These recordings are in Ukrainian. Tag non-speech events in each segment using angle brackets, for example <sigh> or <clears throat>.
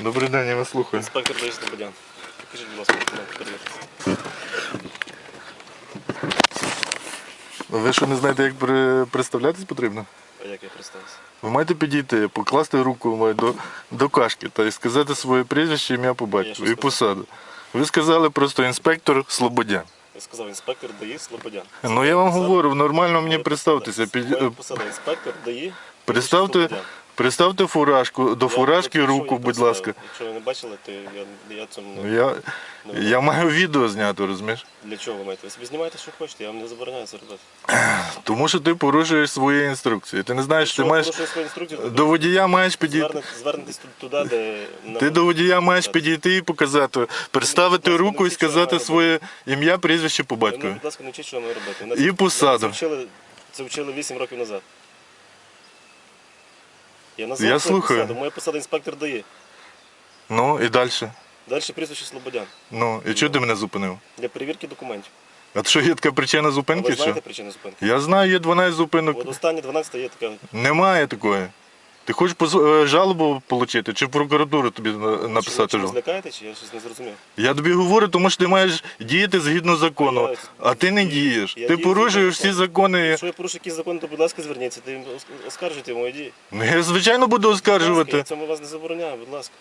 Добрий день, я вас слухаю. Інспектор Борис Слободян. Покажіть, будь ласка, документи перевірки. Ви що не знаєте, як при- представлятись потрібно? А як я представився? Ви маєте підійти, покласти руку мою до, до кашки та й сказати своє прізвище, ім'я по Я батьку і сказав? посаду. Ви сказали просто інспектор Слободян. Я сказав, інспектор ДАІ Слободян. Ну я вам говорю, нормально мені представтеся. Під... Моя посада інспектор ДАІ. Представте, Слободян. Представте фуражку, до Я фуражки руку, будь ласка. Якщо ви не бачили, то я, я Ну, не... Я, не я маю відео зняти, розумієш? Для чого ви маєте? Ви собі знімаєте, що хочете, я вам не забороняю це робити. Тому що ти порушуєш свої інструкції. Ти не знаєш, ти маєш інструкцію, до водія маєш підійти. звернете- звернетесь туди, де... Ти до водія маєш підійти і показати, представити будь руку і сказати маю своє ім'я, прізвище по батькові. будь ласка, не вчіть, що ми робити. І посаду. Це вчили, це вчили 8 років назад. Я назвав Я свою слухаю. посаду. Моя посада інспектор дає. Ну і далі. Далі прізвище Слободян. Ну, і чого ти мене зупинив? Для перевірки документів. А що є така причина А зупинки? ви знаєте причину зупинки? Я знаю, є 12 зупинок. От останні 12 є така. Немає такої. Ти хочеш поз- е, жалобу отримати, чи в прокуратуру тобі на- написати ви щось жалобу? лякаєте, чи я щось не зрозумів? Я тобі говорю, тому що ти маєш діяти згідно закону, а ти не дієш. я Ти дію порушуєш всі закони. Якщо я порушу якісь закони, то будь ласка, зверніться, ти їм оскаржуйте мої дії. Ну, я звичайно буду Будь ласка, Я цьому вас не забороняю, будь ласка.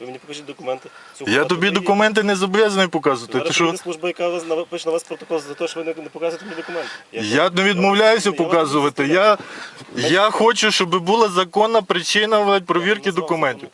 Ви мені покажіть документи. Цю Я тобі документи не зобов'язаний показувати. Ти що? служба, яка вас напише на вас протокол за те, що ви не, не показуєте мені документи. Я не відмовляюся не показувати. Я, я хочу, щоб була законна причина блядь, перевірки документів.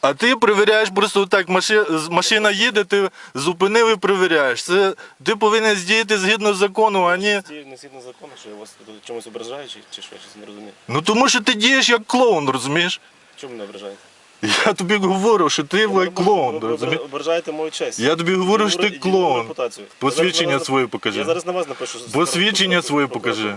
А ти перевіряєш просто так, машина, машина їде, ти зупинив і перевіряєш. Це ти повинен здіяти згідно закону, а не. Не згідно закону, що я вас чомусь ображаю, чи, чи що, я щось не розумію. Ну тому що ти дієш як клоун, розумієш? Чому мене ображаєте? Я тобі говорю, що ти Ви клоун, ви розумієш? ображаєте мою честь. Я тобі говорю, що ти клоун. Посвідчення своє покажи. Я зараз на вас напишу. Посвідчення своє покажи. Ви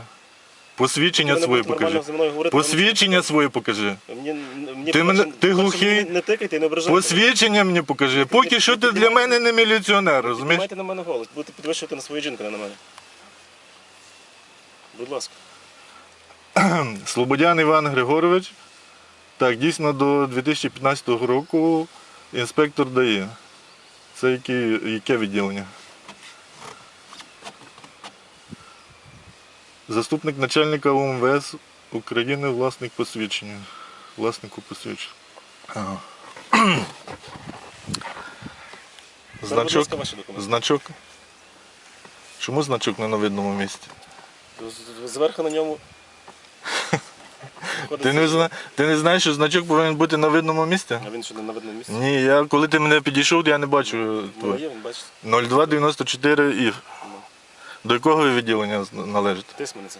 Посвідчення не своє будете нормально покажи. зі мною говорити, Посвідчення своє покажи. Мені, мені Ти мене- ти глухий? мені Не тикайте і не ображайте. Посвідчення мені покажи. Поки що ти для мене не міліціонер, розумієш? Піднімайте на мене голос. Будете підвищувати на свою жінку, не на мене. Будь ласка. Слободян Іван Григорович. Так, дійсно до 2015 року інспектор дає. Це яке, яке відділення? Заступник начальника УМВС України, власник посвідчення. Власнику посвідчення. Ага. Значок. Значок. Чому значок не на видному місці? Зверху на ньому. Ти не, зна... ти не знаєш, що значок повинен бути на видному місці? А він що не на видному місці? Ні, я коли ти мене підійшов, я не бачу. Ну, є, він бачите. 0294 і. Ну. До якого ви відділення належите? Тисмениця.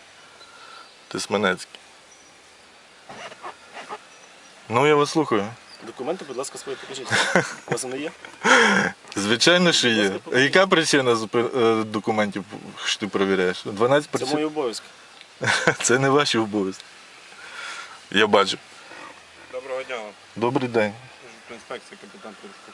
Тисменецький. Ну, я вас слухаю. Документи, будь ласка, свої покажіть. <laughs> У вас вони є? Звичайно, що є. А яка причина зупи- е, документів, що ти перевіряєш? 12 Це причин. мої обов'язки. <laughs> Це не ваші обов'язки. Я бачу. Доброго дня вам. Добрий день. Служба інспекції, капітан Турський.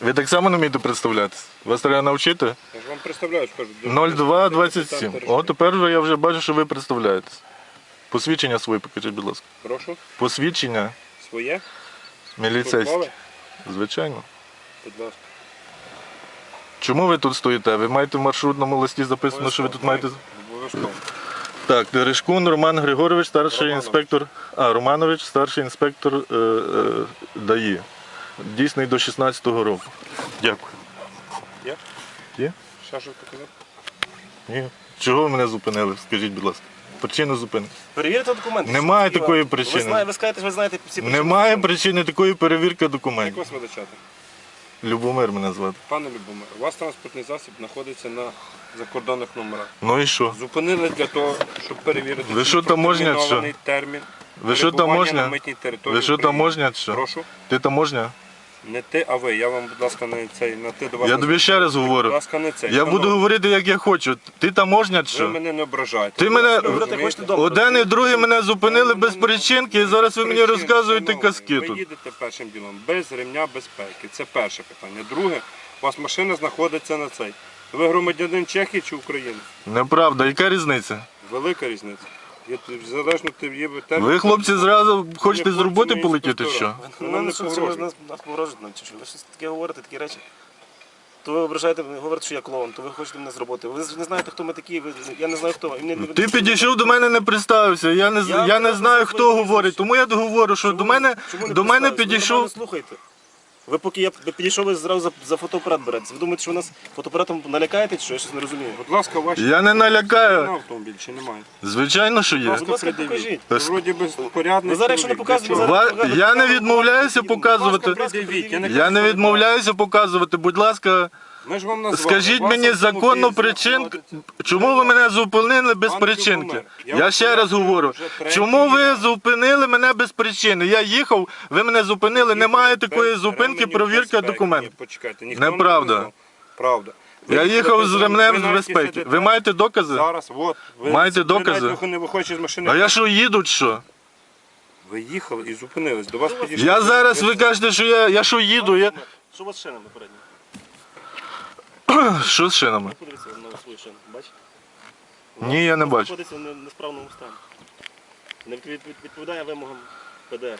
Ви так само не вмієте представлятися? Вас треба навчити? Я ж вам представляю, скажу. 0227. О, тепер вже я вже бачу, що ви представляєтесь. Посвідчення своє покажіть, будь ласка. Прошу. Посвідчення Своє? міліцейське. Звичайно. Будь ласка. Чому ви тут стоїте? Ви маєте в маршрутному листі записано, що ви тут маєте. Обов'язково. Так, Терешкун Роман Григорович, старший Романович. інспектор. А, Романович, старший інспектор е, е, ДАІ. Дійсний до 16-го року. Дякую. Є? Є? Ще що показати? Ні. Чого ви мене зупинили? Скажіть, будь ласка. Причину зупинки. Перевірте документи. Немає такої Ви, причини. ви скажете, що ви знаєте всі причини. Немає причини такої перевірки Як документів. вас величати? Любомир мене звати. Пане Любомир, у вас транспортний засіб знаходиться на закордонних номерах. Ну і що? Зупинили для того, щоб перевірити. Ви що, таможня, протермінований термін. Ви що перебування таможня? на митній території Ви що України. таможня чи що? Прошу. Ти таможня? Не ти, а ви. Я вам, будь ласка, на цей, на ти до вас. Я тобі ще раз Будь говорю. ласка, не цей. Я Шановний, буду говорити, як я хочу. Ти таможня чи Ви що? мене не ображаєте. Ти мене- Ви хочете. Один і другий мене зупинили без причинки, і зараз ви мені Причин, розказуєте шановний, казки Ви тут. їдете першим ділом без ремня безпеки. Це перше питання. Друге, у вас машина знаходиться на цей. Ви громадянин Чехії чи України? Неправда, яка різниця? Велика різниця. Є, залежно ти є термін. Ви, хлопці, зразу хочете з роботи полетіти, що? Вона не що, що погрожує. нас, нас погрожуєте нам чи що? Ви щось таке говорите, такі речі. То ви ображаєте, ви говорите, що я клоун, то ви хочете мене з роботи. Ви ж не знаєте, хто ми такі, ви, я не знаю хто. ви. І мені- Ти підійшов до мене, не представився. Я не, з- Я я не знаю, хто говорить. Тому я говорю, що до ви- мене, чому не до мене представились? Ви підійшов. слухайте. Ви поки я підійшов, ви зразу за, за фотоапарат беретеся. Ви думаєте, що ви нас фотоапаратом налякаєте, чи що? Я щось не розумію. Будь ласка, ваші Я не налякаю. на автомобіль чи немає? Звичайно, що є. Будь ласка, покажіть. Ви Вроді безпорядний Ви зараз, якщо не чоловік. показуєте, Для ви чого? зараз Ва- Я не відмовляюся показувати. Будь ласка, пред'явіть, я не Я не відмовляюся показувати. Будь ласка, Ми ж вам назвали. скажіть Вас мені автомобіль законну причинку. знаходиться. Чому ви мене зупинили без Пан причинки? Я Я вам ще раз пояснюю говорю. вже третій Чому ви раз. зупинили мене без причини? Я їхав, ви мене зупинили. Немає такої зупинки, ременів провірка безпеки. документів. Ні, почекайте, ніхто не Неправда. Правда. Ви Я їхав з ремнем з безпеки. Ви маєте докази? Зараз, от. Ви, Маєте ви докази? не виходячи з машини. А я що їду, що? Ви їхали і зупинились. До вас підійшли. Я зараз, ви кажете, що я, я що їду, я. Що у вас шинами передні? <clears throat> Що з шинами? Подивіться на свою шину, бачите? Ні, я не бачу. знаходиться в не- несправному стані. Не відпов- відповідає вимогам ПДР.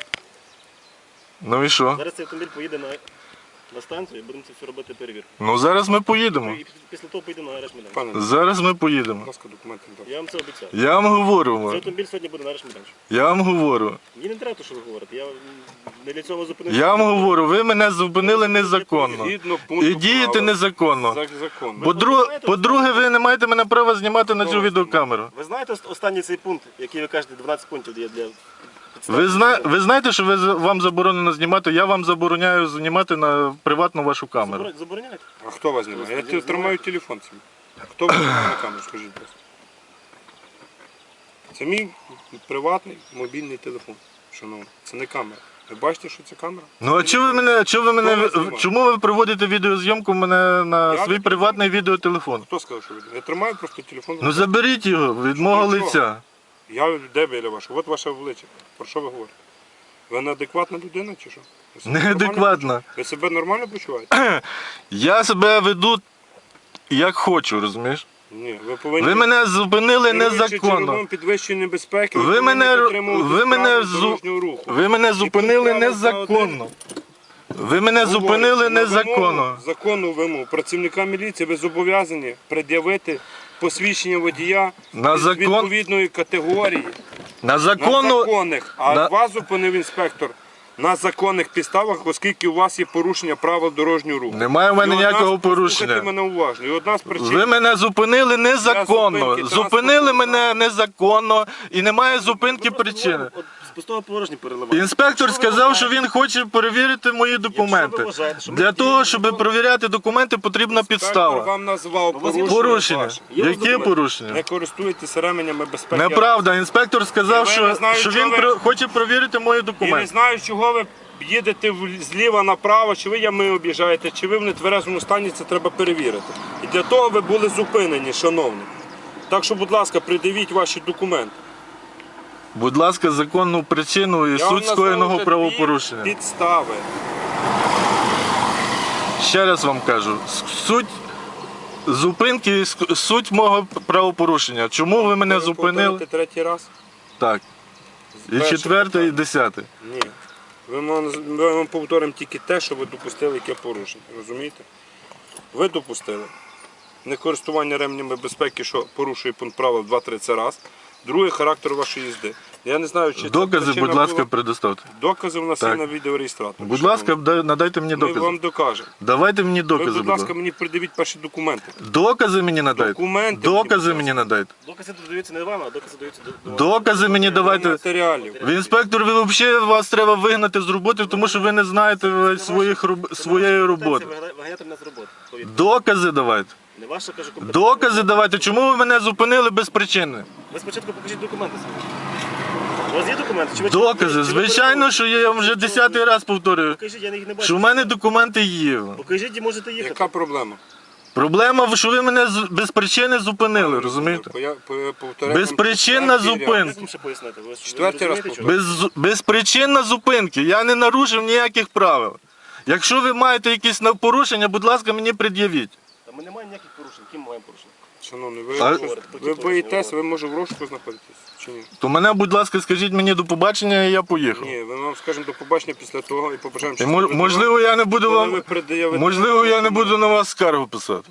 Ну і що? Зараз цей автомобіль поїде на, на станцію і будемо це все робити перевірку. Ну зараз ми поїдемо. І після того поїдемо на арешт майданчик. Пане, Зараз ми поїдемо. ласка, документи. ласка. Я вам це обіцяв. Я вам говорю. Цей автомобіль сьогодні буде на арешт майданчик. Я вам говорю. Мені не треба те, що ви говорите. Я м, не для цього зупинився. Я вам говорю, ви мене зупинили незаконно. Згідно пункту І дієте правил незаконно. за- Закон. По-друге, по-друге, ви не маєте мене права знімати на цю відеокамеру. Ви знаєте ост- останній цей пункт, який ви кажете, 12 пунктів є для? Ви, зна... ви знаєте, що ви... вам заборонено знімати? Я вам забороняю знімати на приватну вашу камеру. Заборо- Забороняють? А хто вас знімає? Я те- тримаю телефон собі. Хто вас знімає на камеру, скажіть, будь ласка. Це мій приватний мобільний телефон. Шановні, це не камера. Ви бачите, що це камера? Ну а чого ви мене, чого ви мене, Хто вас знімає? чому ви проводите відеозйомку мене на Я свій не приватний відеотелефон? Хто сказав, що ви? Я тримаю просто телефон. Ну заберіть його від мого Для чого? лиця. Я де біля вашого? От ваше обличчя. Про що ви говорите? Ви неадекватна людина чи що? Ви себе нормально Неадекватно. почуваєте? Ви себе нормально почуваєте? <clears throat> Я себе веду як хочу, розумієш? Ні, ви повинні. Ви мене зупинили керуючи незаконно. джерелом підвищеної небезпеки, Ви повинні мене, ви мене, зу- дорожнього руху. ви мене зупинили незаконно. Ви мене зупинили незаконно. Законну вимогу працівника міліції ви зобов'язані пред'явити посвідчення водія На закон- відповідної категорії. На На законних, а на- вас зупинив інспектор на законних підставах, оскільки у вас є порушення правил дорожнього руху. Немає в мене ніякого порушення. мене уважно. І одна з причин, Ви мене зупинили незаконно. Зупинили мене незаконно і немає зупинки причини. Пустого порожні переливати. Інспектор сказав, що він хоче перевірити мої документи. вважаєте, що ми Для того, щоб перевіряти документи, потрібна інспектор підстава. вам назвав Ну, порушення. Порушення. ваше. Є Які документи? порушення? Не користуйтеся ременями безпеки. Неправда. Інспектор сказав, що, чого він ви- про- хоче перевірити мої І не документи. знаю, чого ви їдете в- зліва направо, чи ви ями об'їжджаєте, чи ви в нетверезому стані, це треба перевірити. І для того ви були зупинені, шановні. Так що, будь ласка, придивіть ваші документи. Будь ласка, законну причину і Я вам суть назвав скоєного вже правопорушення. дві Підстави. Ще раз вам кажу, с- суть зупинки, с- суть мого правопорушення. Чому ви мене Ви зупинили? повторите третій раз? Так. І Перше четверте, і питання. десяте. Ні. Ви вам- Ми вам повторимо тільки те, що ви допустили, яке порушення. Розумієте? Ви допустили некористування ремнями безпеки, що порушує пункт правил 2-3 раз. Друге характер вашої їзди. Я не знаю, чи Докази, будь ласка, предоставте. Докази у нас Так. є на відеореєстраторі. Будь ласка, дай- надайте мені Ми вам докази. докажемо. Давайте мені Ви, докази, будь будь ласка, ласка. мені придивіть перші документи. Докази мені надайте. Документи мені, Докази будь мені надайте. Докази додаються не вам, а докази даються до, до Докази мені давайте. Матеріалів. Ви інспектор, ви взагалі вас треба вигнати з роботи, тому що ви не знаєте своїх роб- своєї роботи. Виганяти мене з роботи. повірте. Докази давайте. Не ваша, кажу, компетенція. Докази давайте. Чому ви мене зупинили без причини? Ви спочатку покажіть документи свої. У вас є документи? Чи ви Докази, чи ви звичайно, що я вам вже десятий раз повторюю. Покажіть, я їх не бачу. Що в мене документи є. Покажіть і можете їхати. Яка проблема? Проблема, що ви мене з- без причини зупинили, розумієте? Я по- повторяю вам Безпричинна четвертий зупинка. Як вам ще пояснити? Ви ж- ви Четвертий раз. Без, безпричинна зупинки. Я не нарушив ніяких правил. Якщо ви маєте якісь порушення, будь ласка, мені пред'явіть. Та ми не маємо ніяких порушень. Ким ми маємо порушення? Шановний, ви, ви боїтесь, ви може в розшуку знаходитесь. чи ні? То мене, будь ласка, скажіть мені до побачення, і я поїхав. Ні, ми вам скажемо до побачення після того і побажаємо, І мож- можливо, я не буду коли ви вам. пред'явите- Можливо, я не буду на вас скаргу писати.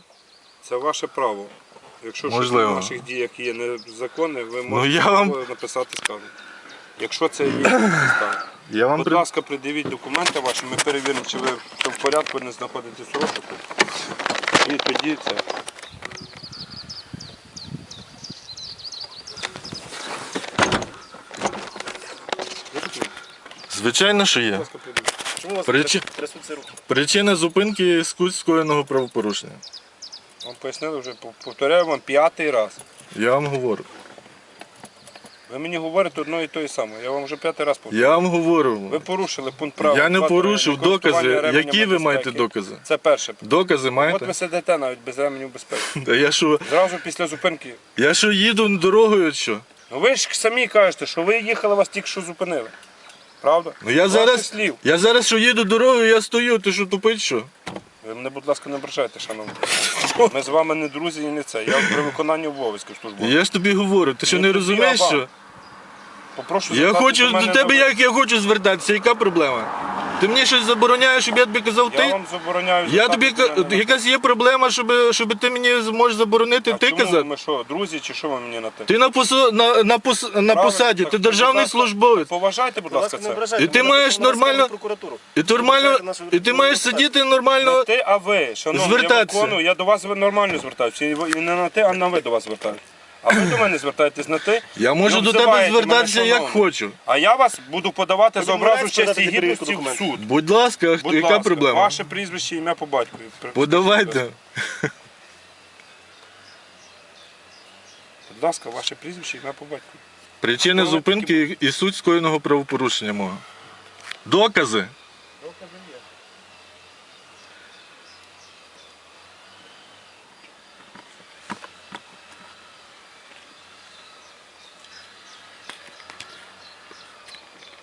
Це ваше право. Якщо щось Можливо. в ваших діях є незаконне, ви Ну, можете я вам- написати скаргу. Якщо це є підстава. Я вам Будь при... ласка, придивіть документи ваші, ми перевіримо, чи ви в порядку, не знаходитесь в розшуку. І тоді це. Є документи? Звичайно, що є. Чому у вас Причи- тряс- трясуться руки? Причина зупинки скуть скоєного правопорушення. Вам пояснили вже, пов- повторяю вам п'ятий раз. Я вам говорю. Ви мені говорите одно і те саме. Я вам вже п'ятий раз повторюю. Я вам говорю. Ви порушили пункт права. Я не 2.3, порушив докази. ременями Які ви маєте докази? Це перше. Докази От маєте? ви сидите навіть без ременів безпеки. <laughs> Та я що, Зразу після зупинки. я що їду дорогою, що? Ну ви ж самі кажете, що ви їхали, вас тільки що зупинили. Правда? Ну я Ваших зараз, слів. я зараз що їду дорогою, я стою, ти що тупить що? Ви мене, будь ласка, не ображайте, шановні. Ми з вами не друзі і не це. Я при виконанні обов'язків службових. Я ж тобі говорю, ти що Ну, не розумієш, що? Попрошу Я звертатися хочу мене до тебе, ви. як я хочу звертатися, яка проблема? Ти мені щось забороняєш, щоб я тобі казав Я ти? вам забороняю. Я тобі ка- до мене. якась є проблема, щоб, щоб ти мені зможеш заборонити А ти чому казати? Ми що, друзі, чи що ви мені на те? Ти на посо на, на, пос, на посаді, так, ти будь державний ласка, службовець. Поважайте, будь ласка, це. І ти маєш нормально- прокуратуру. І ти нормально, і ти маєш сидіти Не нормально. ти, а ви, шановні, Звертатися. я виконую, я до вас нормально звертаюся. І ви- і не на ти, а на ви до вас звертаюся. А ви до мене звертаєтесь на ти. Я можу і до тебе обзиваєте мене, звертатися як хочу. А я вас буду подавати за образу відмовляєтесь честі і подати гідності в суд. Будь ласка, Будь яка ласка, проблема? Ваше прізвище, ім'я по батькові. Подавайте. Будь ласка, ваше прізвище, ім'я по батькові. Причини зупинки і суть скоєного правопорушення мого. Докази.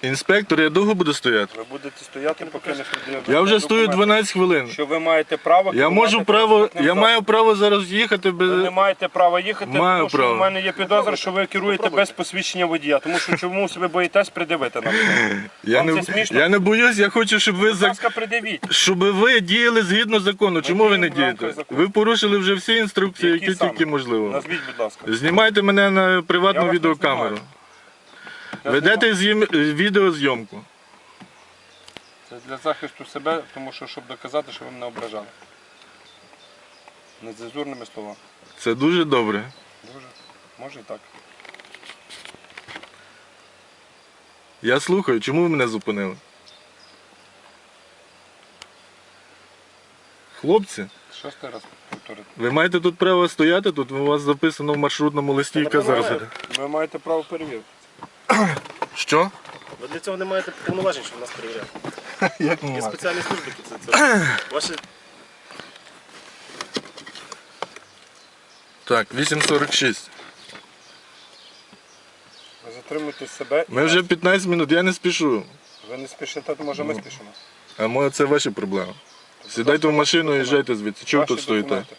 Інспектор, я довго буду стояти? Ви будете стояти, поки не приділите Я вже стою 12 хвилин. Що ви маєте право Я керувати можу право, транспортним я засобом. маю право зараз їхати без. Ви не маєте права їхати, Маю тому що право. в мене є підозра, що ви керуєте без посвідчення водія. Тому що чомусь ви боїтесь придивити нам. Я Вам не, це смішно? я не боюсь, я хочу, щоб ви Будь за ласка, придивіть. щоб ви діяли згідно закону. Чому ви не діємо в рамках дієте? закону. Ви порушили вже всі інструкції, Які які саме? тільки можливо. Назвіть, будь ласка. Знімайте мене на Я приватну вас не відеокамеру. знімаю. Ведете з'їм... відеозйомку. Це для захисту себе, тому що щоб доказати, що ви мене ображали. Нецензурними словами. Це дуже добре. Дуже. Може і так. Я слухаю, чому ви мене зупинили? Хлопці, Шостий раз повторити. ви маєте тут право стояти, тут у вас записано в маршрутному листі, яка зараз. іде. Ви маєте право перевірити. Що? Ви для цього не маєте повноважень, щоб нас перевіряти. <laughs> Як Є спеціальні служби, які це, це. <clears throat> Ваші Так, 8.46. Ви затримуйте себе. і Ми вже 15 минут, я не спішу. Ви не спішите, то може ми спішимо. А моє це ваші проблеми. Сідайте в машину і їжджайте звідси. Чого ви Ваші тут стоїте? документи.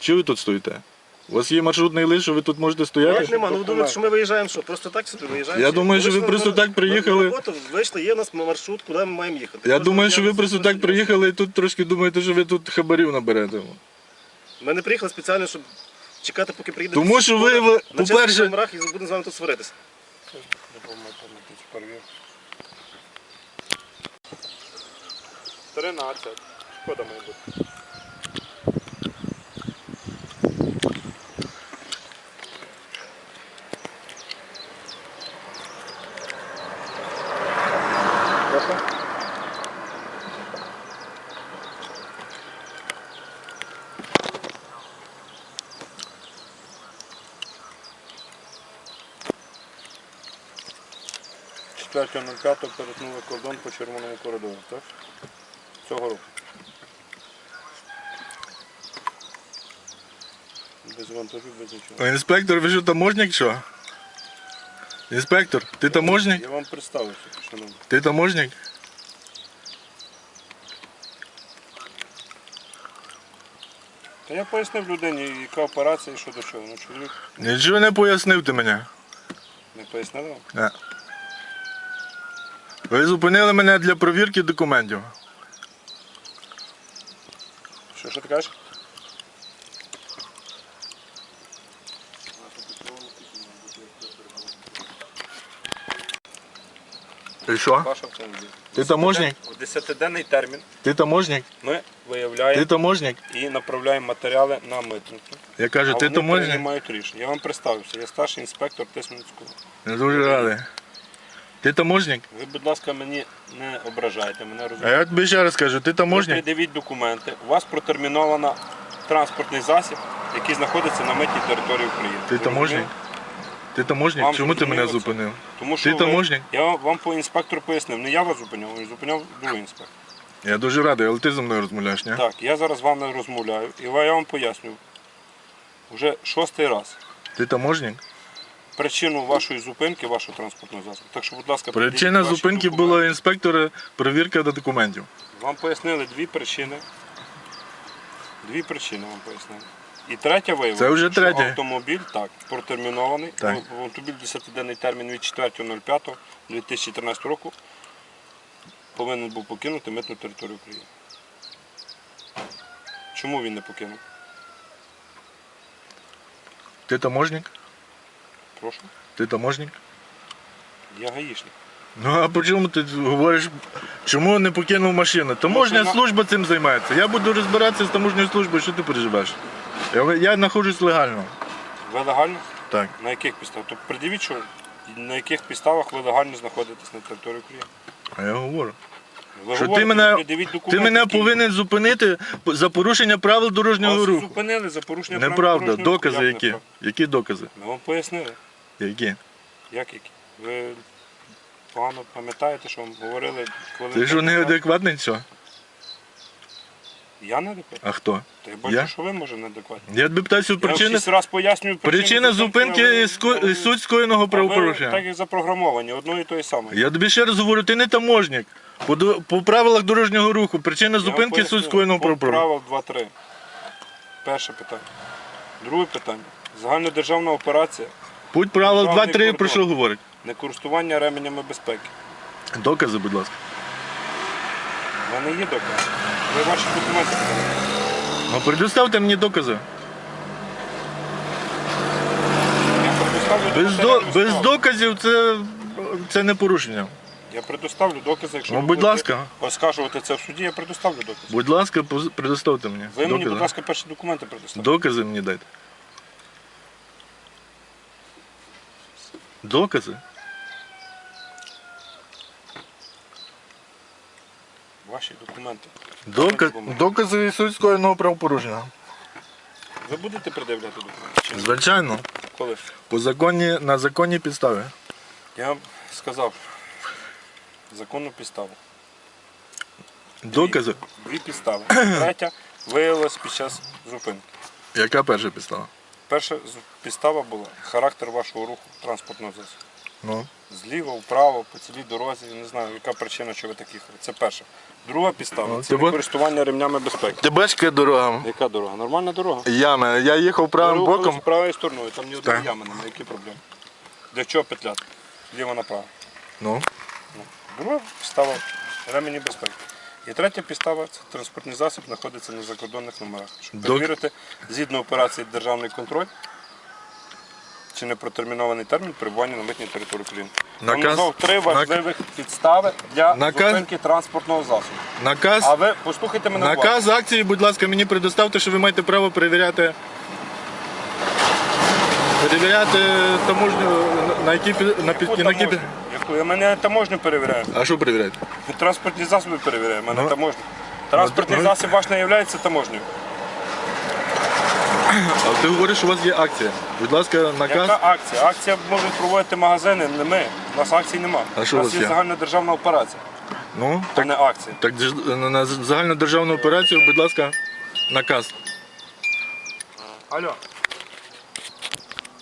Чого ви тут стоїте? У вас є маршрутний лист, що ви тут можете Як стояти? нема, ну ви думаєте, що ми виїжджаємо що? Просто так сюди виїжджаємо? Я думаю, що ви вийшли просто на- так приїхали. На роботу, вийшли, є у нас маршрут, куди ми маємо їхати. Я Кожного думаю, дня що ви нас просто так приїхали і тут трошки думаєте, що ви тут хабарів наберете. Ми не приїхали спеціально, щоб чекати, поки приїде. Тому що ви, ви, на чесних по-перше, номерах і будемо з вами тут сваритися. 13. Шкода має бути. Четвертого 05 перетнули кордон по червоному коридору, так? Цього року. Без вантажів, без нічого. інспектор, ви що таможник що? Інспектор, ти таможник? Я вам представився, шановні. Ти таможник? Та я пояснив людині, яка операція і що до чого. Ну, чоловік Нічого не пояснив ти мене. Не пояснили вам? Не. Ви зупинили мене для провірки документів. Що, що ти кажеш? І що? Автомобіль. Ти таможник? 10-денний термін Ти таможник? ми Ти виявляємо таможник? і направляємо матеріали на митницю. Я кажу, а ти вони таможник? приймають рішення. Я вам представився, я старший інспектор Тисменського. Я дуже радий. Ти таможник? Ви, будь ласка, мені не ображайте, мене А розумієте. я тобі ще раз кажу, ти Ви таможник? придивіть документи. У вас протерміновано транспортний засіб, який знаходиться на митній території України. Ти Ви таможник? розумієте? Ти таможник? Вам Чому ти мене зрозуміло це? зупинив? Тому що Ти ви- таможник? Я вам по інспектору пояснив. Не я вас зупиняв, а зупиняв другий інспектор. Я дуже радий, але ти зі мною розмовляєш, ні? Так, я зараз з вами розмовляю і я вам пояснюю. Вже шостий раз Ти таможник? Причину вашої зупинки, вашого транспортного засобу. Так що, будь ласка, Причина ваші зупинки документи. була інспектора перевірка до документів. Вам пояснили дві причини. Дві причини вам пояснили. І третя виявила, Це вже що третя. автомобіль так, протермінований. Так. Ну, Автомобіль 10-денний термін від 4.05.2013 року повинен був покинути митну територію України. Чому він не покинув? Ти таможник? Прошу. Ти таможник? Я гаїшник. Ну а по чому ти говориш, чому не покинув машину? Таможня Машина- служба цим займається. Я буду розбиратися з таможньою службою, що ти переживаєш? Я, я знаходжусь легально. Ви легально? Так. На яких підставах? Тобто придивіть, що на яких підставах ви легально знаходитесь на території України? А я говорю. Ви Що ти говорите, мене, придивіть ти документи, мене які- повинен зупинити за порушення правил дорожнього Вас руху. зупинили за порушення правил Неправда. дорожнього руху. Докази Як які? неправда? Які докази? Ми вам пояснили. Які? Як які? Ви погано пам'ятаєте, що вам говорили, коли... Ти що неадекватний що? Я не адекватний? А хто? Та я бачу, Я? що ви може неадекватні. Я тобі питаюся Я вам шість раз пояснюю Причина зупинки ско- суть скоєного правопорушення. Так і запрограмовані, одно і те саме. Я тобі ще раз говорю, ти не таможник. По, до- по правилах дорожнього руху, причина Я вам зупинки поясню. суть скоєного Пункт правопорушення. Правил 2-3. Перше питання. Друге питання. Загальнодержавна операція Путь правил Державний 2-3 про кордон. що говорить? некористування ременями безпеки. Докази, будь ласка. У мене є докази. Ви ваші документи. Ну, предоставте мені докази. Я предоставлю Без, до, без доказів це, це не порушення. Я предоставлю докази, якщо Ну, ви будь будете ласка. оскаржувати це в суді, я предоставлю докази. Будь ласка, поз- предоставте мені. Ви мені, докази. будь ласка, перші документи предоставте. Докази мені дайте. Докази? Ваші документи. Доказ, докази суть скоєного правопорушення. Ви будете пред'являти документи? Чи ні? Звичайно. Коли? По законі, на законній підставі. Я вам сказав законну підставу. Докази. Дві підстави. Третя виявилась під час зупинки. Яка перша підстава? Перша підстава була характер вашого руху транспортного засобу. Ну. Зліва, вправо, по цілій дорозі, я не знаю, яка причина, що ви так їхали. Це перша. Друга підстава Ну, це ти бо- користування ремнями безпеки. Яка дорога? Яка дорога? Нормальна дорога. Ями. Я їхав правим Ви рухались боком. правою стороною, там ні одної Так. ями немає, які проблеми. Для чого петляти? Зліва направо. Ну. Друга підстава ремені безпеки. І третя підстава це транспортний засіб знаходиться на закордонних номерах. Щоб Док- перевірити згідно операції Державний контроль, чи не протермінований термін перебування на митній території України. Я вам Наказ- назвав три нак- важливих підстави для Наказ- зупинки транспортного засобу. Наказ. А ви послухайте мене уважно. Наказ акції, будь ласка, мені предоставте, що ви маєте право перевіряти. Перевіряти таможню на які пі- на пі- Яку на які таможню? Яку? Я мене таможню перевіряю. А що перевіряти? Транспортні засоби перевіряю, мене Ну. таможня. Транспортний ну. засіб ваш не є таможнею. А ти говориш, що у вас є акція. Будь ласка, наказ. Яка акція? Акція можуть проводити магазини, не ми. У нас акцій нема. А що у у нас вас є є? загальнодержавна операція, Ну, а так, не акція. так дж- на загальнодержавну операцію, будь ласка, наказ. Алло.